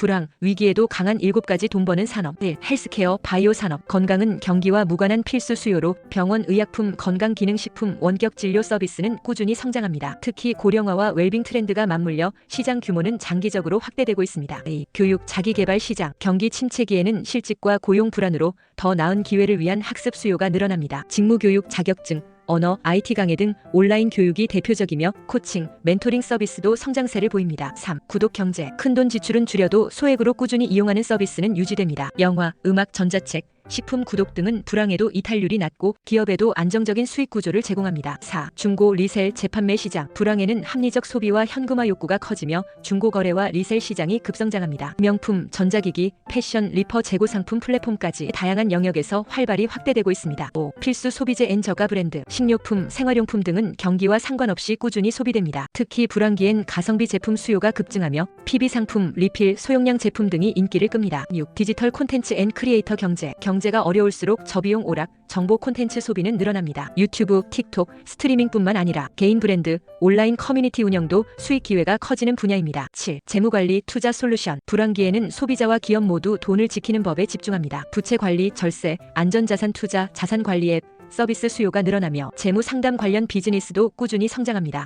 불황, 위기에도 강한 7가지 돈 버는 산업 1. 헬스케어, 바이오 산업 건강은 경기와 무관한 필수 수요로 병원, 의약품, 건강기능식품, 원격 진료 서비스는 꾸준히 성장합니다. 특히 고령화와 웰빙 트렌드가 맞물려 시장 규모는 장기적으로 확대되고 있습니다. 2. 교육, 자기개발 시장 경기 침체기에는 실직과 고용 불안으로 더 나은 기회를 위한 학습 수요가 늘어납니다. 직무교육 자격증, 언어, IT 강의 등 온라인 교육이 대표적이며 코칭, 멘토링 서비스도 성장세를 보입니다. 3. 구독 경제. 큰돈 지출은 줄여도 소액으로 꾸준히 이용하는 서비스는 유지됩니다. 영화, 음악, 전자책, 식품 구독 등은 불황에도 이탈률이 낮고 기업에도 안정적인 수익 구조를 제공합니다. 4. 중고 리셀 재판매 시장. 불황에는 합리적 소비와 현금화 욕구가 커지며 중고 거래와 리셀 시장이 급성장합니다. 명품, 전자기기, 패션, 리퍼 재고 상품 플랫폼까지 다양한 영역에서 활발히 확대되고 있습니다. 5. 필수 소비재 앤 저가 브랜드, 식료품, 생활용품 등은 경기와 상관없이 꾸준히 소비됩니다. 특히 불황기엔 가성비 제품 수요가 급증하며 PB 상품, 리필, 소용량 제품 등이 인기를 끕니다. 6. 디지털 콘텐츠 앤 크리에이터 경제. 경제가 어려울수록 저비용 오락, 정보 콘텐츠 소비는 늘어납니다. 유튜브, 틱톡, 스트리밍뿐만 아니라 개인 브랜드, 온라인 커뮤니티 운영도 수익 기회가 커지는 분야입니다. 7. 재무관리, 투자 솔루션. 불황기에는 소비자와 기업 모두 돈을 지키는 법에 집중합니다. 부채 관리, 절세, 안전자산 투자, 자산 관리 앱, 서비스 수요가 늘어나며 재무 상담 관련 비즈니스도 꾸준히 성장합니다.